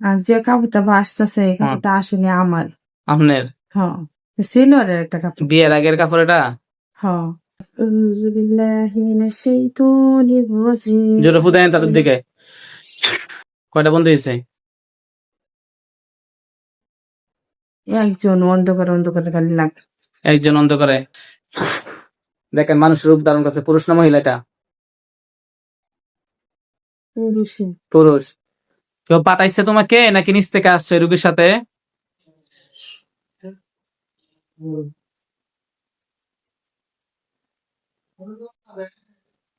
আর যে কাপড়টা ভাসতেছে এই কাপড়টা আসলে আমার। আপনার? হ্যাঁ সিলরের একটা কাপড়। বিয়ের আগের কাপড় এটা? হ্যাঁ। জোরে ফুদায় তাদের দিকে। কয়টা বন্ধু হয়েছে? একজন অন্ধকার অন্ধকার খালি লাগ। একজন অন্ধ করে দেখেন মানুষ রূপ ধারণ করছে। পুরুষ না মহিলাটা পুরুষ পুরুষ। কেউ পাঠাইছে তোমাকে নাকি নিচ থেকে আসছে রুগীর সাথে?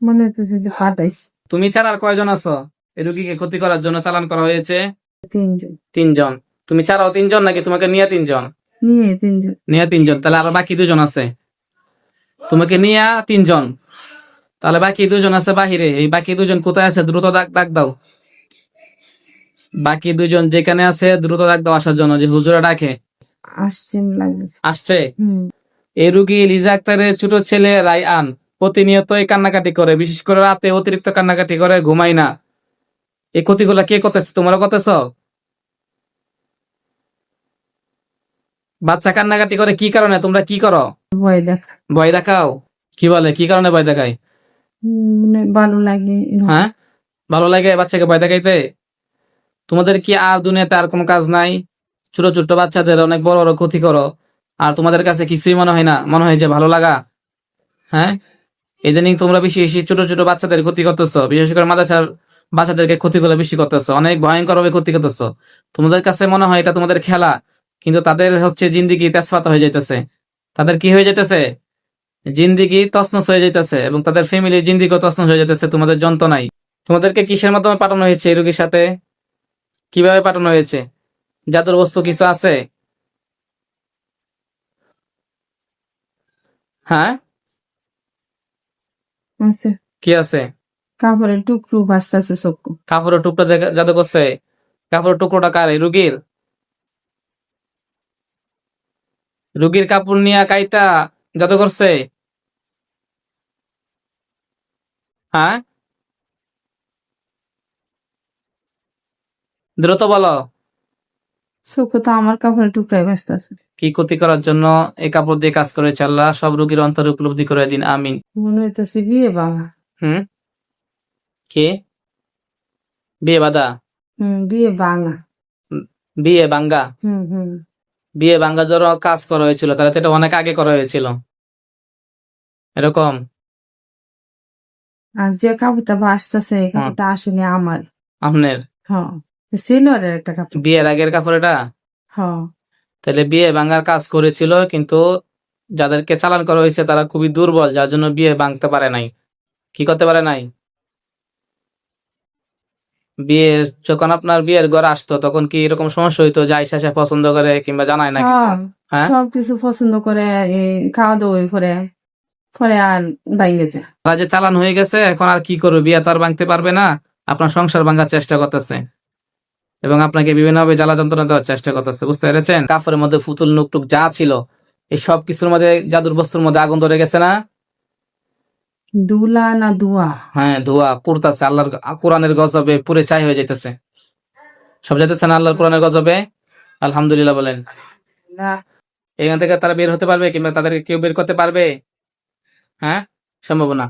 মনে হচ্ছে যে পাঠাইছে। তুমি ছাড়া আর কয়জন আছো? এই রুগীকে ক্ষতি করার জন্য চালান করা হয়েছে? তিনজন। তিনজন। তুমি ছাড়াও তিনজন নাকি তোমাকে নিয়ে তিনজন? নিয়ে তিনজন। নিয়ে তিনজন। তাহলে আরও বাকি দুজন আছে? তোমাকে নিয়ে তিনজন। তাহলে বাকি দুজন আছে বাহিরে। এই বাকি দুজন কোথায় আছে? দ্রুত ডাক ডাক দাও। বাকি দুজন যেখানে আছে দ্রুত ডাক দাও আসার জন্য যে হুজুরা ডাকে। আসছেন লাগছে। আসছে? এই রুগী লিজা আক্তারের ছোট ছেলে রায়আন প্রতিনিয়তই কান্নাকাটি করে বিশেষ করে রাতে অতিরিক্ত কান্নাকাটি করে ঘুমাই না। এই ক্ষতিগুলা কে করতেছে তোমরা করতেছ? বাচ্চা কান্নাকাটি করে কি কারণে? তোমরা কি করো? ভয় দেখা ভয় দেখাও? কি বলে? কি কারণে ভয় দেখায়? মানে ভালো লাগে হ্যাঁ? ভালো লাগে বাচ্চাকে ভয় দেখাইতে? তোমাদের কি আর দুনিয়াতে আর কোনো কাজ নাই? ছোট ছোট বাচ্চাদের অনেক বড় বড় ক্ষতি করো। আর তোমাদের কাছে কিছুই মনে হয় না। মনে হয় যে ভালো লাগা। হ্যাঁ? ইদানিং তোমরা বেশি বেশি ছোট ছোট বাচ্চাদের ক্ষতি করতেছো। বিশেষ করে মাদ্রাসার বাচ্চাদেরকে ক্ষতিগুলো বেশি করতেছো। অনেক ভয়ঙ্কর ভাবে ক্ষতি করতেছো। তোমাদের কাছে মনে হয় এটা তোমাদের খেলা, কিন্তু তাদের হচ্ছে জিন্দিগি তেজপাতা হয়ে যাইতেছে। তাদের কি হয়ে যাইতেছে? জিন্দিগি তছনছ হয়ে যাইতেছে এবং তাদের ফ্যামিলি জিন্দিগিও তছনছ হয়ে যাইতেছে। তোমাদের যন্ত্রণাই। তোমাদেরকে কিসের মাধ্যমে পাঠানো হয়েছে এই রোগীর সাথে? কীভাবে পাঠানো হয়েছে? জাদুর বস্তু কিছু আছে? হ্যাঁ? কি আছে? কাপড়ের টুকরো ভাসতেছে চক্ষু কাপড়ের টুকরো দেখা- জাদু করছে। কাপড়ের টুকরোটা কার? রুগীর? রুগীর কাপড় নিয়ে কাইটা জাদু করছে? হ্যাঁ? দ্রুত বলো। চক্ষু তো আমার কাপড়ের টুকরাই ভাসতেছে কি ক্ষতি করার জন্য এই কাপড় দিয়ে কাজ করেছে আল্লাহ? সব রুগীর অন্তরে উপলব্ধি করে দিন আমিন। মনে হইতেছে বিয়ে বাবা। হুম? কে? বিয়ে বাদা? হুম বিয়ে বাঙা। বিয়ে বাঙ্গা? হুম হুম। বিয়ে বাঙ্গা ধরো কাজ করা হয়েছিল তাহলে তো এটা অনেক আগে করা হয়েছিল। এরকম? আর যে কাপড়টা ভাসতেছে এই কাপড়টা আসলে আমার। আপনার? হ্যাঁ। সিলরের একটা কাপড়। বিয়ের আগের কাপড় এটা? হ্যাঁ। তাহলে বিয়ে ভাঙার কাজ করেছিল কিন্তু যাদেরকে চালান করা হয়েছে তারা খুবই দুর্বল যার জন্য বিয়ে ভাঙতে পারে নাই। কি করতে পারে নাই? বিয়ে যখন আপনার বিয়ের ঘর আসতো তখন কি এরকম সমস্যা হইতো যে আইসা সে পছন্দ করে কিংবা জানায় না হ্যাঁ হ্যাঁ? সবকিছু পছন্দ করে খাওয়া দাওয়া পরে পরে আর বাইরে যায়। যে চালান হয়ে গেছে এখন আর কি করবে? বিয়ে তো আর ভাঙতে পারবে না আপনার সংসার ভাঙার চেষ্টা করতেছে। এবং আপনাকে বিভিন্নভাবে জ্বালা যন্ত্রণা দেওয়ার চেষ্টা করতেছে বুঝতে পেরেছেন? কাপড়ের মধ্যে ফুতুল নুকটুক যা ছিল এই সব কিছুর মধ্যে জাদুর বস্তুর মধ্যে আগুন ধরে গেছে না? দুলা না দুয়া? হ্যাঁ ধোয়া পুরতাছে আল্লাহর কোরআনের গজবে পুরে চাই হয়ে যাইতেছে। সব যাইতেছে না আল্লাহর কোরআনের গজবে? আলহামদুলিল্লাহ বলেন। না এখান থেকে তারা বের হতে পারবে কিংবা তাদেরকে কেউ বের করতে পারবে? হ্যাঁ সম্ভব না।